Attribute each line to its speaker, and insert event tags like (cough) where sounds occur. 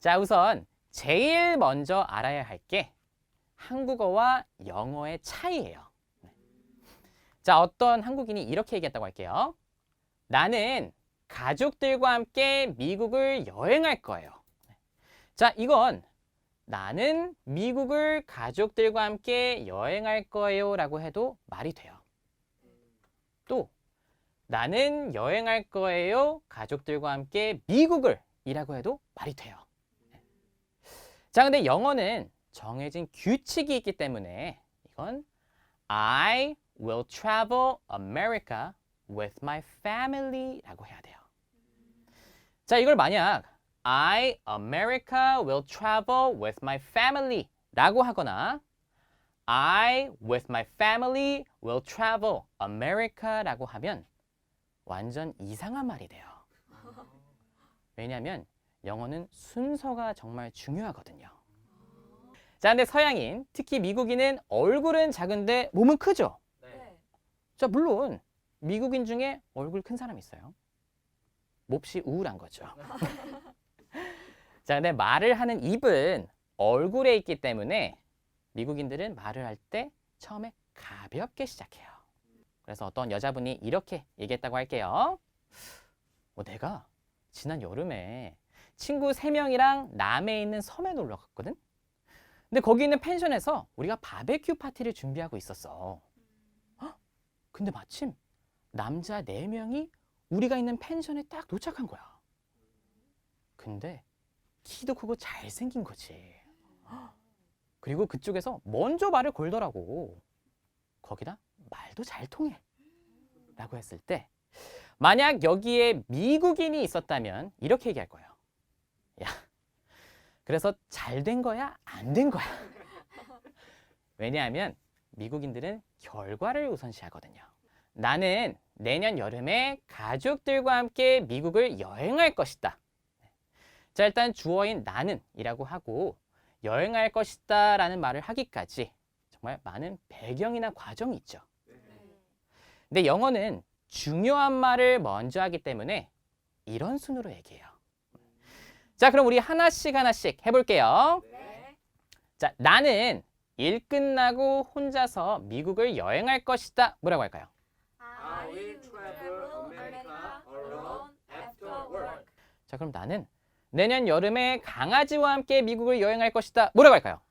Speaker 1: 자, 우선 제일 먼저 알아야 할 게 한국어와 영어의 차이예요. 네. 자, 어떤 한국인이 이렇게 얘기했다고 할게요. 나는 가족들과 함께 미국을 여행할 거예요. 네. 자, 이건 나는 미국을 가족들과 함께 여행할 거예요 라고 해도 말이 돼요. 또 나는 여행할 거예요 가족들과 함께 미국을 이라고 해도 말이 돼요. 자, 근데 영어는 정해진 규칙이 있기 때문에 이건 I will travel America with my family라고 해야 돼요. 자, 이걸 만약 I America will travel with my family 라고 하거나 I with my family will travel America 라고 하면 완전 이상한 말이 돼요. 왜냐하면 영어는 순서가 정말 중요하거든요. 자, 근데 서양인, 특히 미국인은 얼굴은 작은데 몸은 크죠?
Speaker 2: 네.
Speaker 1: 자, 물론 미국인 중에 얼굴 큰 사람 있어요. 몹시 우울한 거죠. (laughs) 자, 근데 말을 하는 입은 얼굴에 있기 때문에 미국인들은 말을 할 때 처음에 가볍게 시작해요. 그래서 어떤 여자분이 이렇게 얘기했다고 할게요. 어, 내가 지난 여름에 친구 세명이랑 남해에 있는 섬에 놀러 갔거든? 근데 거기 있는 펜션에서 우리가 바베큐 파티를 준비하고 있었어. 헉? 근데 마침 남자 네명이 우리가 있는 펜션에 딱 도착한 거야. 근데 키도 크고 잘생긴 거지. 헉! 그리고 그쪽에서 먼저 말을 걸더라고. 거기다 말도 잘 통해. 라고 했을 때 만약 여기에 미국인이 있었다면 이렇게 얘기할 거예요. 야, 그래서 잘 된 거야? 안 된 거야? 왜냐하면 미국인들은 결과를 우선시하거든요. 나는 내년 여름에 가족들과 함께 미국을 여행할 것이다. 자, 일단 주어인 나는 이라고 하고 여행할 것이다 라는 말을 하기까지 정말 많은 배경이나 과정이 있죠. 근데 영어는 중요한 말을 먼저 하기 때문에 이런 순으로 얘기해요. 자, 그럼 우리 하나씩 하나씩 해볼게요.
Speaker 2: 네.
Speaker 1: 자, 나는 일 끝나고 혼자서 미국을 여행할 것이다. 뭐라고 할까요?
Speaker 2: I will travel America alone after work.
Speaker 1: 자, 그럼 나는 내년 여름에 강아지와 함께 미국을 여행할 것이다. 뭐라고 할까요?